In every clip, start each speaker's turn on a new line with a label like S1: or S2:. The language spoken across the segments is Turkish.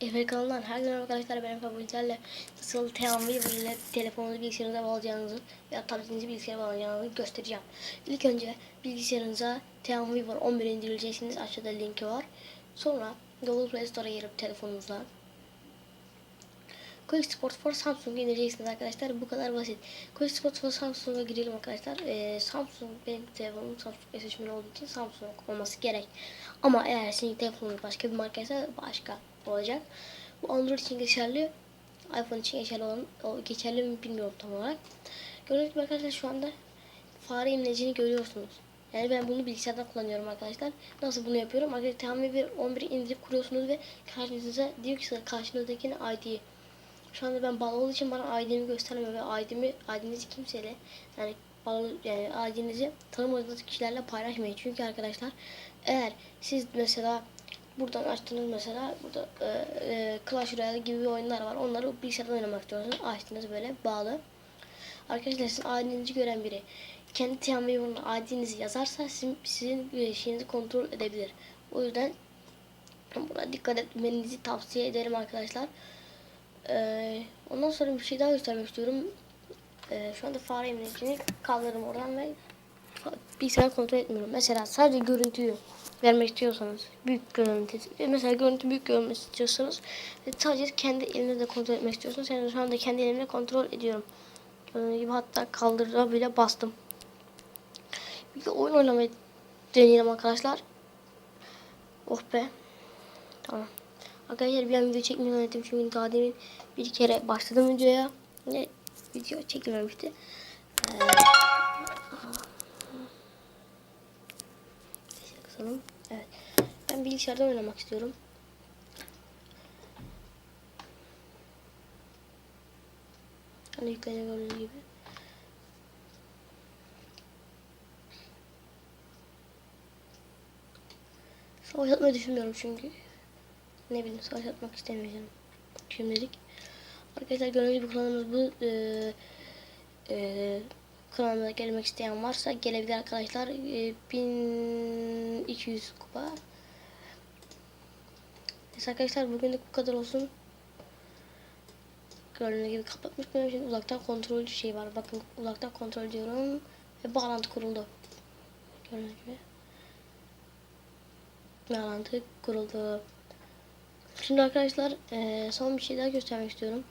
S1: Efe kanalından herkese merhaba arkadaşlar ben Efe Bulcar'la nasıl Teamvi ile telefonunuzu bilgisayarınıza bağlayacağınızı veya tabletinizi bilgisayara bağlayacağınızı göstereceğim. İlk önce bilgisayarınıza Teamvi var 11 indireceksiniz aşağıda linki var. Sonra Google Play Store'a girip telefonunuzla Quick Sport for Samsung'u indireceksiniz arkadaşlar. Bu kadar basit. Quick Sport for Samsung'a girelim arkadaşlar. Ee, Samsung benim telefonum Samsung S3 olduğu için Samsung olması gerek. Ama eğer sizin telefonunuz başka bir markaysa başka olacak. Bu Android için geçerli. iPhone için geçerli olan o geçerli mi bilmiyorum tam olarak. Gördüğünüz gibi arkadaşlar şu anda fare imlecini görüyorsunuz. Yani ben bunu bilgisayardan kullanıyorum arkadaşlar. Nasıl bunu yapıyorum? Arkadaşlar tamamı bir 11 indirip kuruyorsunuz ve karşınıza diyor ki size karşınızdakine ID'yi şu anda ben bağlı olduğu için bana ID'mi göstermiyor ve ID'mi ID'nizi kimseyle yani bağlı yani ID'nizi tanımadığınız kişilerle paylaşmayın. Çünkü arkadaşlar eğer siz mesela buradan açtınız mesela burada e, e, Clash Royale gibi oyunlar var. Onları bilgisayardan oynamak istiyorsunuz. Açtınız böyle bağlı. Arkadaşlar sizin ID'nizi gören biri kendi TMW'nin ID'nizi yazarsa sizin, sizin şeyinizi kontrol edebilir. O yüzden buna dikkat etmenizi tavsiye ederim arkadaşlar. Ee, ondan sonra bir şey daha göstermek istiyorum. Ee, şu anda fare emniyetini kaldırdım oradan ve bilgisayarı kontrol etmiyorum. Mesela sadece görüntüyü vermek istiyorsanız büyük görüntü mesela görüntü büyük görünmesi istiyorsanız ve sadece kendi elinizle kontrol etmek istiyorsanız yani şu anda kendi elimle kontrol ediyorum. Gördüğünüz gibi hatta kaldırıda bile bastım. Bir de oyun oynamayı deneyelim arkadaşlar. Oh be. Tamam. Arkadaşlar bir an video çekmeyi unuttum çünkü daha demin bir kere başladım videoya. Ne video çekilmemişti. Ee, kısalım. Evet. Ben bilgisayarda oynamak istiyorum. Hani yükleniyor gördüğünüz gibi. Savaş atmayı düşünmüyorum çünkü. Ne bileyim savaş atmak istemeyeceğim. Şimdilik. Arkadaşlar gördüğünüz gibi kanalımız bu. Ee, e, kanalıma gelmek isteyen varsa gelebilir arkadaşlar. Ee, 1200 kupa. Neyse arkadaşlar bugünlük bu kadar olsun. Gördüğünüz gibi kapatmış. Benim şimdi uzaktan kontrol şey var. Bakın uzaktan kontrol diyorum. Ve bağlantı kuruldu. Gördüğünüz gibi. Bağlantı kuruldu. Şimdi arkadaşlar eee, son bir şey daha göstermek istiyorum.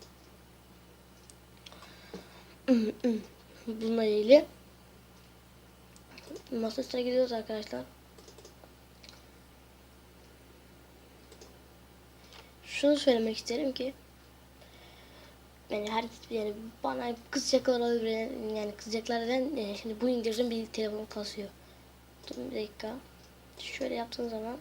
S1: Bununla ilgili. Masaüstüne gidiyoruz arkadaşlar. Şunu söylemek isterim ki yani her yani bana kızacaklar olabilir yani kızacaklar neden yani şimdi bu indirdim bir telefon kasıyor. Dur bir dakika. Şöyle yaptığın zaman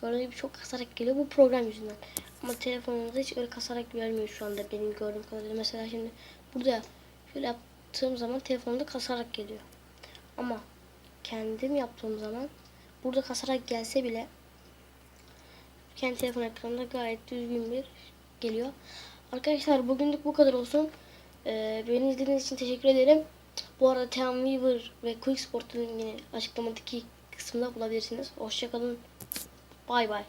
S1: Gördüğünüz gibi çok kasarak geliyor bu program yüzünden. Ama telefonunuzda hiç öyle kasarak gelmiyor şu anda benim gördüğüm kadarıyla. Mesela şimdi burada şöyle yaptığım zaman telefonda kasarak geliyor. Ama kendim yaptığım zaman burada kasarak gelse bile kendi telefon ekranında gayet düzgün bir geliyor. Arkadaşlar bugünlük bu kadar olsun. Ee, beni izlediğiniz için teşekkür ederim. Bu arada Teamweaver ve Quick Sport'un linkini açıklamadaki kısmında bulabilirsiniz. Hoşçakalın. Bay bay.